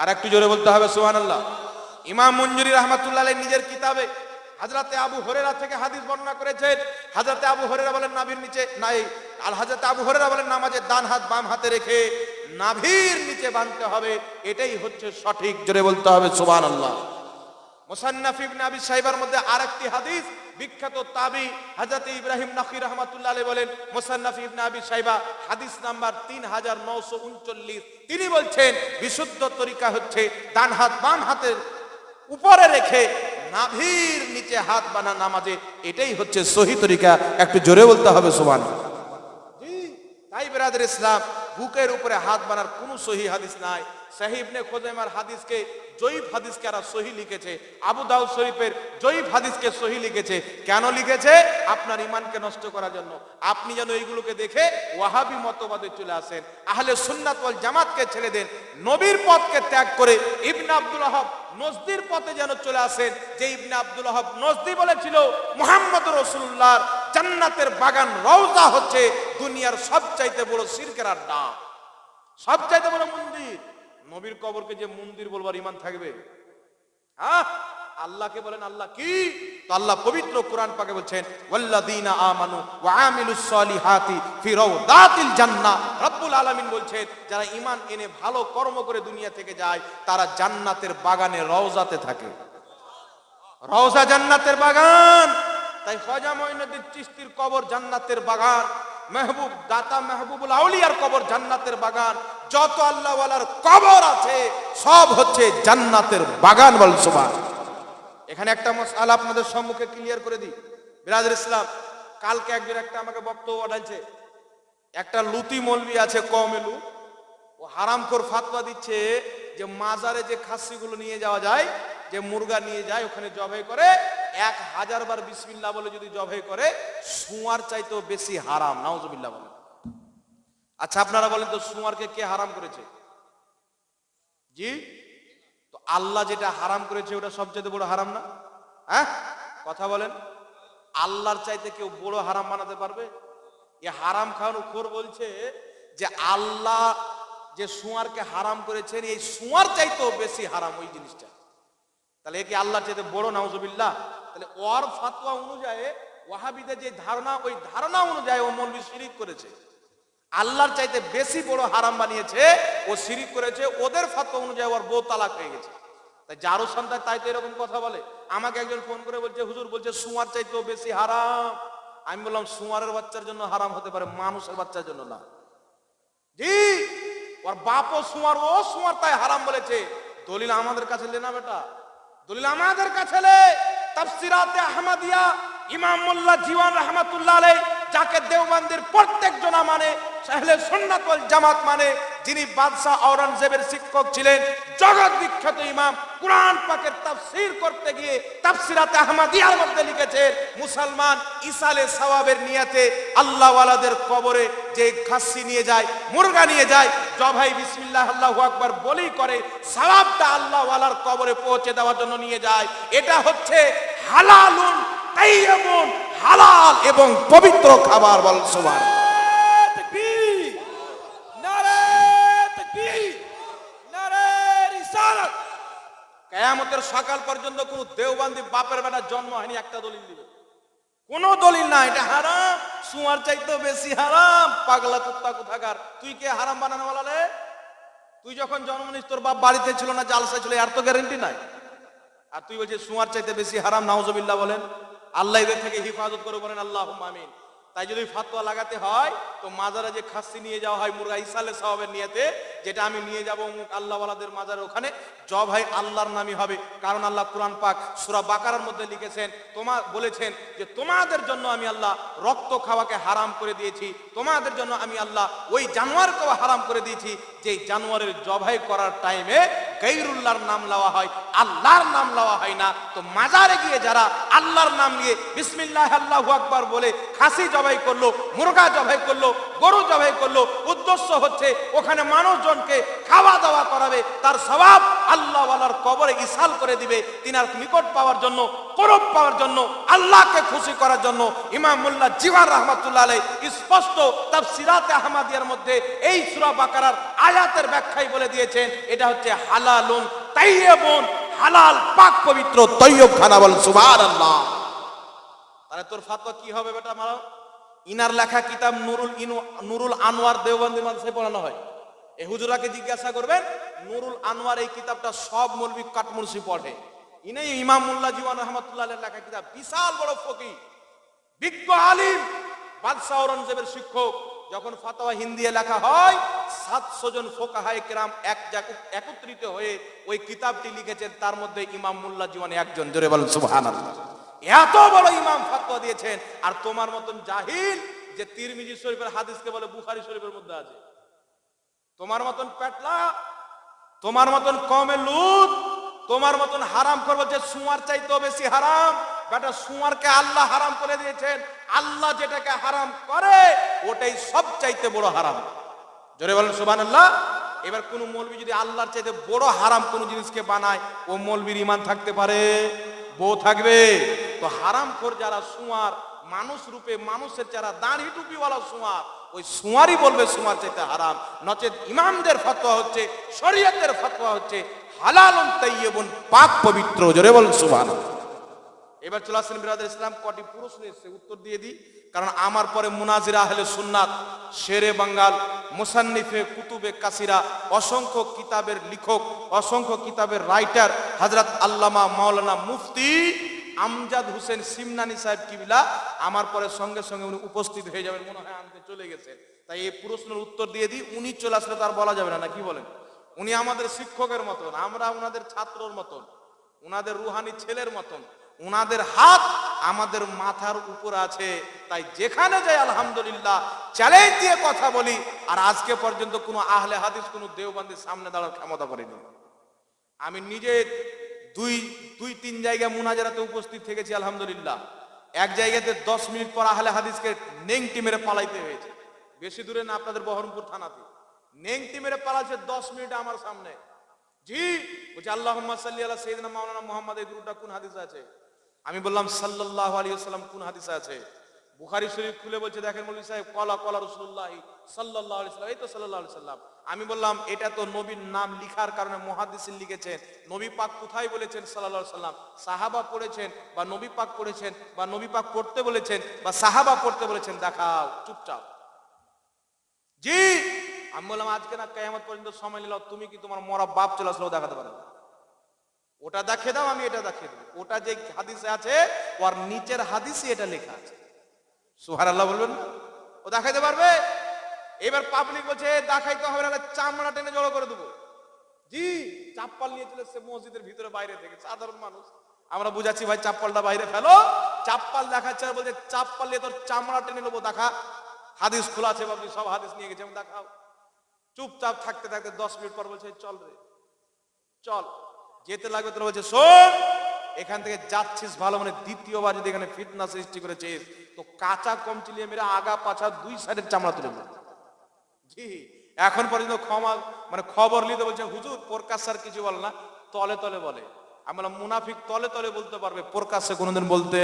আর একটু জোরে বলতে হবে সোহান আল্লাহ ইমাম মঞ্জুরি রহমাতুল্লাহ নিজের কিতাবে হাজরাতে আবু হরেরা থেকে হাদিস বর্ণনা করেছেন। হাজরাতে আবু হরেরা বলেন, নাভির নিচে নাই। আর হাজরাতে আবু হরেরা বলেন নামাজের ডান হাত, বাম হাতে রেখে নাভির নিচে বাঁধতে হবে। এটাই হচ্ছে সঠিক, জোরে বলতে হবে সুবহান আল্লাহ মুসান্নাফ ইবনে আবি সাইবার মধ্যে আরেকটি হাদিস বিখ্যাত তাবি হযরত ইব্রাহিম নখী রাহমাতুল্লাহ আলাইহি বলেন, মুসান্নাফ ইবনে আবি সাইবা হাদিস নাম্বার 3939 তিনি বলছেন, বিশুদ্ধ তরিকা হচ্ছে ডান হাত বাম হাতের উপরে রেখে নাভির নিচে হাত বানা নামাজে। এটাই হচ্ছে সহি তরিকা। একটু জোরে বলতে হবে জি, তাই বেরাদের ইসলাম, বুকের উপরে হাত বানার কোনো সহি হাদিস নাই। সাহিবনে খোদেমার হাদিসকে জয়ীফ হাদিসকে আর সহি লিখেছে, আবু দাউদ শরীফের জয়ীফ হাদিসকে সহি লিখেছে। কেন লিখেছে? আপনার ইমানকে নষ্ট করার জন্য। আপনি যেন এইগুলোকে দেখে ওয়াহাবি মতবাদে চলে আসেন। আহলে সুন্নাত ওয়াল জামাতকে ছেড়ে দেন। নবীর পথকে ত্যাগ করে ইবনে আব্দুল আহাব নজদির পথে যেন চলে আসেন। যে ইবনে আব্দুল আহাব নজদি বলেছিল, মোহাম্মদ রসুল্লাহর জান্নাতের বাগান রওজা হচ্ছে দুনিয়ার সবচাইতে বড় সিরকের আড্ডা। সবচাইতে বড় মন্দির। নবীর কবরকে যে মন্দির বলবার ইমান থাকবে? হ্যাঁ? আল্লাহকে বলেন, আল্লাহ কি? তো আল্লাহ পবিত্র কোরআন পাকে বলছেন, ওয়াল্লাযীনা আমানু ওয়া আমিলুস সলিহাতি ফি জান্নাহ। রব্বুল আলামিন বলছেন, যারা ঈমান এনে ভালো কর্ম করে দুনিয়া থেকে যায়, তারা জান্নাতের বাগানে রওজাতে থাকে। রওজা জান্নাতের বাগান। তাই খজা মঈনুদ্দিন চিশতির কবর জান্নাতের বাগান। মেহবুব, দাতা মেহবুবুল আউলিয়ার কবর জান্নাতের বাগান। যত আল্লাহওয়ালার কবর আছে, সব হচ্ছে জান্নাতের বাগান বল সুবহান। এখানে একটা মশালা আপনাদের সম্মুখে ক্লিয়ার করে দিই। বিরাজুল ইসলাম, কালকে একজন একটা আমাকে বক্তব্য পাঠাইছে। একটা লুতি মলবি আছে কমেলু ও হারামখোর ফাতোয়া দিচ্ছে যে মাজারে যে খাসিগুলো নিয়ে যাওয়া যায়, যে মুরগা নিয়ে যায়, ওখানে জবাই করে। এক হাজার বার বিসমিল্লাহ বলে যদি জবাই করে সুয়ার চাইতেও বেশি হারাম, নাউজুবিল্লাহ বলেন। আচ্ছা আপনারা বলেন তো সুয়ারকে কে হারাম করেছে? জি? তো আল্লাহ যেটা হারাম করেছে, ওটা সবচেয়ে বড় হারাম না? হ্যাঁ? কথা বলেন। আল্লাহর চাইতে কেউ বড় হারাম বানাতে পারবে? এ হারাম খাওয়ানো খোর বলছে যে আল্লাহ যে সুয়ারকে হারাম করেছেন, এই সুয়ার চাইতেও বেশি হারাম ওই জিনিসটা। তাহলে এ কি আল্লাহর চাইতে বড়, নাউজুবিল্লাহ? তাহলে ওর ফাতোয়া অনুযায়ী ওয়াহাবিদের যে ধারণা, ওই ধারণা অনুযায়ী ও মৌলবি শিরিক করেছে। আল্লাহর চাইতে বেশি বড় হারাম বানিয়েছে, ও শিরিক করেছে, ওদের ফাতোয়া অনুযায়ী ওর বউ তালাক হয়ে গেছে। তাই যারও সন্তান, তাই তো এরকম কথা বলে। আমাকে একজন ফোন করে বলছে, হুজুর, বলছে সুয়ার চাইতেও বেশি হারাম। আমি বললাম, সুয়ারের বাচ্চার জন্য হারাম হতে পারে, মানুষের বাচ্চার জন্য না। জি, ওর বাপও সুয়ার, ও সুয়ার তাই হারাম বলেছে। দলিল আমাদের কাছে লে না বেটা। দলিল আমাদের কাছে লে। তাফসিরাতে আহমদিয়া ইমাম মোল্লা জীবন রহমাতুল্লাহ আলাই যাকে দেওবন্দের প্রত্যেক জনা মানে সাহলে সুন্নাত ওয়াল জামাত মানে যিনি বাদশাহ আওরঙ্গজেবের শিক্ষক ছিলেন, জগৎ বিখ্যাত ইমাম, কোরআন পাকের তাফসীর করতে গিয়ে তাফসিরাতে আহমদিয়ার মধ্যে লিখেছেন মুসলমান ইসালে সওয়াবের নিয়াতে আল্লাহওয়ালাদের কবরে যে খাসি নিয়ে যায়, মুরগা নিয়ে যায় জবাই বিসমিল্লাহ, আল্লাহু আকবার বলেই করে, সওয়াবটা আল্লাহওয়ালার কবরে পৌঁছে দেওয়ার জন্য নিয়ে যায়। এটা হচ্ছে হালালুন হালাল এবং পবিত্র খাবার বল তকবীর কেয়ামতের সকাল পর্যন্ত কোন দেওবান্দি বাপের বেটা জন্ম হয়নি একটা দলিল দিবে। কোন দলিল না এটা হারাম। সুয়ার চাইতে বেশি হারাম। পাগলা কুত্তা কোথাকার। তুই কে হারাম বানানো বলালে তুই যখন জন্ম নিস তোর বাপ বাড়িতে ছিল না জালসা ছিল আর তো গ্যারেন্টি নাই। আর তুই বলছিস সুয়ার চাইতে বেশি হারাম নাউজুবিল্লাহ বলেন। আল্লাহ এদের থেকে হিফাজত করে বলেন আল্লাহ আমিন। তাই যদি ফাতোয়া লাগাতে হয়, তো মাজারে যে খাসি নিয়ে যাওয়া হয়, মুরগা ইসালে সাহাবের নিয়েতে, যেটা আমি নিয়ে যাব অমুক আল্লাহওয়ালাদের মাজারে ওখানে জব আল্লাহর নামই হবে। কারণ আল্লাহ কোরআন পাক সুরা বাকারার মধ্যে লিখেছেন তোমার বলেছেন যে, তোমাদের জন্য আমি আল্লাহ রক্ত খাওয়াকে হারাম করে দিয়েছি। তোমাদের জন্য আমি আল্লাহ ওই জানোয়ারকেও হারাম করে দিয়েছি। যে জানোয়ারের জবাই করার টাইমে গৈরুল্লাহর নাম লওয়া হয়, আল্লাহর নাম লওয়া হয় না। তো মাজারে গিয়ে যারা আল্লাহর নাম নিয়ে বিসমিল্লাহ আল্লাহু আকবার বলে খাসি জবাই করল, মুরগা জবাই করল, গরু জবাই করল, উদ্দেশ্য হচ্ছে ওখানে মানুষজনকে খাওয়া দাওয়া করাবে, তার স্বভাব আল্লাহওয়ালার কবরে ইসাল করে দিবে, তিনার নিকট পাওয়ার জন্য করব পাওয়ার জন্য, আল্লাহকে খুশি করার জন্য ইমাম মোল্লা জিওয়ান রহমাতুল্লাহ আলাই স্পষ্ট তাফসিরাতে আহমাদিয়ার মধ্যে এই সূরা বাকারার আয়াতের ব্যাখ্যাই বলে দিয়েছেন, এটা হচ্ছে হালালুন তাইয়্যিবুন, হালাল পাক পবিত্র তৈয়ব খানা বল সুবহানাল্লাহ। তাহলে তোর ফাতোয়া কি হবে বেটা মারা? ইনার লেখা কিতাব নুরুল ইনু, নুরুল আনোয়ার দেওবন্দি মাদ্রাসায় পড়ানো হয়। এই হুজুরাকে জিজ্ঞাসা করবেন, নুরুল আনোয়ার এই কিতাবটা সব মৌলবি কাটমুরসি পড়ে। ইনি ইমাম মুল্লা জীবন রহমতুল্লাহ লেখা কিতাব, বিশাল বড় ফকি বিজ্ঞ আলিম, বাদশাহ ঔরঙ্গজেবের শিক্ষক। যখন ফাতোয়া হিন্দিতে লেখা হয় সাতশো জন ফোকাহায় কেরাম এক একত্রিত হয়ে ওই কিতাবটি লিখেছেন, তার মধ্যে ইমাম মুল্লা জীবন একজন। জোরে বলেন, সুবহানাল্লাহ। এত বড় ইমাম ফাতোয়া দিয়েছেন, আর তোমার মতন জাহিল যে তিরমিজি শরীফের হাদিসকে বলে বুখারী শরীফের মধ্যে আছে। তোমার মতন পেটলা, তোমার মতন কমে লুত, তোমার মতন হারাম করব যে সুয়ার চাইতেও বেশি হারাম, বেটা সুয়ারকে আল্লাহ হারাম করে দিয়েছেন। আল্লাহ যেটাকে হারাম করে, ওটাই সব চাইতে বড় হারাম। জোরে বলেন সুবান আল্লাহ এবার কোন মৌলবি যদি আল্লাহর চাইতে বড় হারাম কোন জিনিসকে বানায়, ও মৌলবির ইমান থাকতে পারে, বউ থাকবে। তো হারাম খোর যারা সুয়ার, মানুষ রূপে মানুষের যারা দাঁড়ি টুপিওয়ালা সুয়ার, ওই সুয়ারই বলবে সুয়ার চাইতে হারাম। নচেত ইমামদের ফতোয়া হচ্ছে, শরীয়তের ফতোয়া হচ্ছে, হালালুন তাইয়্যিবুন, পাক পবিত্র। জোরে বলেন, সুবহানাল্লাহ। এবার চলে আসেন বিরাদের ইসলাম, কটি প্রশ্ন এসে উত্তর দিয়ে দিই। কারণ আমার পরে মুনাজিরা আহলে সুন্নাত, শেরে বাঙ্গাল, মুসান্নিফে কুতুবে কাসিরা, অসংখ্য কিতাবের লিখক, অসংখ্য কিতাবের রাইটার হযরত আল্লামা মাওলানা মুফতি আমজাদ হোসেন সিমনানি সাহেব কিবিলা, আমার পরে সঙ্গে সঙ্গে উনি উপস্থিত হয়ে যাবেন, মনে হয় আনতে চলে গেছেন তাই এই প্রশ্নের উত্তর দিয়ে দিই, উনি চলে আসলে তার বলা যাবে না না কি বলেন? উনি আমাদের শিক্ষকের মতন, আমরা ওনাদের ছাত্রর মতন, উনাদের রুহানি ছেলের মতন উনাদের হাত আমাদের মাথার উপর আছে। তাই যেখানে যাই আলহামদুলিল্লাহ চ্যালেঞ্জ দিয়ে কথা বলি। আর আজকে পর্যন্ত কোনো আহলে হাদিস, কোনো দেওবন্দির সামনে দাঁড়ার ক্ষমতা করেনি। আমি নিজে দুই দুই, তিন জায়গায় মুনাজারাতে উপস্থিত থেকেছি আলহামদুলিল্লাহ। এক জায়গাতে দশ মিনিট পর আহলে হাদিসকে নেংটি মেরে পালাইতে হয়েছে। বেশি দূরে না, আপনাদের বহরমপুর থানাতে। নেংটি মেরে পালাচ্ছে দশ মিনিট আমার সামনে। জি, বলছে আল্লাহ সাল্লি আল্লাহ সৈয়দনা মাওলানা মোহাম্মদ এই দুটা কোন হাদিস আছে? আমি বললাম, সাল্লাল্লাহু আলাইহি ওয়াসাল্লাম, কোন হাদিসে আছে? বুখারী শরীফ খুলে বলছে, দেখেন মৌলভী সাহেব, কলা কলা রসুল্লাহ সাল্লাল্লাহু আলাইহি সাল্লাম এই তো সাল্লাল্লাহু আলাইহি সাল্লাম আমি বললাম, এটা তো নবীর নাম লিখার কারণে মুহাদ্দিসিন লিখেছেন। নবী পাক কোথায় বলেছেন সাল্লাল্লাহু সাল্লাম সাহাবা পড়েছেন বা নবী পাক পড়েছেন বা নবী পাক পড়তে বলেছেন বা সাহাবা পড়তে বলেছেন, দেখাও, চুপচাপ। জি, আমি বললাম, আজকে না, কেয়ামত পর্যন্ত সময় নিল তুমি কি তোমার মরা বাপ চলে আসলেও দেখাতে পারো। ওটা দেখে দাও আমি এটা দেখিয়ে দেবো। ওটা যে হাদিসে আছে ওর নিচের হাদিসে এটা লেখা আছে। সুহার আল্লাহ বলবেন ও দেখাইতে পারবে? এবার পাবলিক বলছে "এ, দেখাইতে হবে না চামড়া টেনে জড়ো করে দেবো। জি চাপ্পাল নিয়ে চলে এসছে মসজিদের ভিতরে বাইরে থেকে। সাধারণ মানুষ। আমরা বুঝাচ্ছি ভাই চাপ্পালটা বাইরে ফেলো। চাপ্পাল দেখাচ্ছে আর বলছে চাপ্পাল নিয়ে তোর চামড়া টেনে নেব দেখা। হাদিস খোলা আছে বাবলি সব হাদিস নিয়ে গেছে আমি দেখাও। চুপচাপ থাকতে থাকতে দশ মিনিট পর বলছে চল রে চল। যেতে লাগবে তোরা বলছে, শোন, এখান থেকে যাচ্ছিস ভালো মানে দ্বিতীয়বার যদি এখানে ফিটনেস সৃষ্টি করেছিস তো কাঁচা কম চিলিয়ে মেরে আগা পাছা দুই সাইডের চামড়া তুলে জি, এখন পর্যন্ত ক্ষমা মানে খবর নিতে বলছে, হুজুর, প্রকাশ স্যার কিছু বল না। তলে তলে বলে। আমি বললাম, মুনাফিক তলে তলে বলতে পারবে প্রকাশ্যে কোনোদিন বলতে।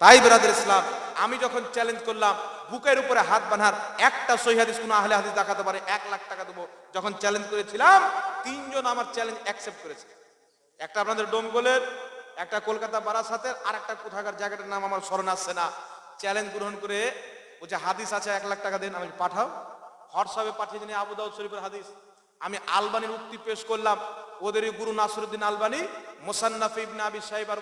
তাই বেরাদের ইসলাম, আমি যখন চ্যালেঞ্জ করলাম, বুকের উপরে হাত বানার একটা সহি হাদিস, কোনো আহলে হাদিস দেখাতে পারে, এক লাখ টাকা দেবো। যখন চ্যালেঞ্জ করেছিলাম, তিনজন আমার চ্যালেঞ্জ অ্যাকসেপ্ট করেছে। একটা আপনাদের ডোমগোলের একটা কলকাতা বারাসাতের আর একটা কোথাকার জায়গাটার নাম আমার স্মরণ আসছে না। চ্যালেঞ্জ গ্রহণ করে বলছে, হাদিস আছে, এক লাখ টাকা দিন, আমি পাঠাও। হোয়াটসঅ্যাপে পাঠিয়ে দিন আবু দাউদ শরীফের হাদিস। আমি আলবানির উক্তি পেশ করলাম, ওদেরই গুরু নাসরুদ্দিন আলবানি, মোসান্নাফ ইবনে আবি সাহেবার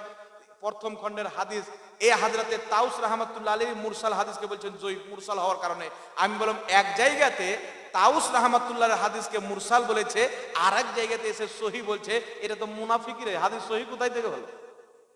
প্রথম খণ্ডের হাদিস। এ হাজরাতে তাউস রহমতুল্লাহ আলী মুরসাল হাদিসকে বলছেন, জয়ীফ মুরসাল হওয়ার কারণে। আমি বললাম, এক জায়গাতে তাউস রহমতুল্লাহ হাদিসকে মুরসাল বলেছে আর এক জায়গাতে এসে সহি বলছে, এটা তো মুনাফিকিরে হাদিস, সহি কোথায় থেকে হলো?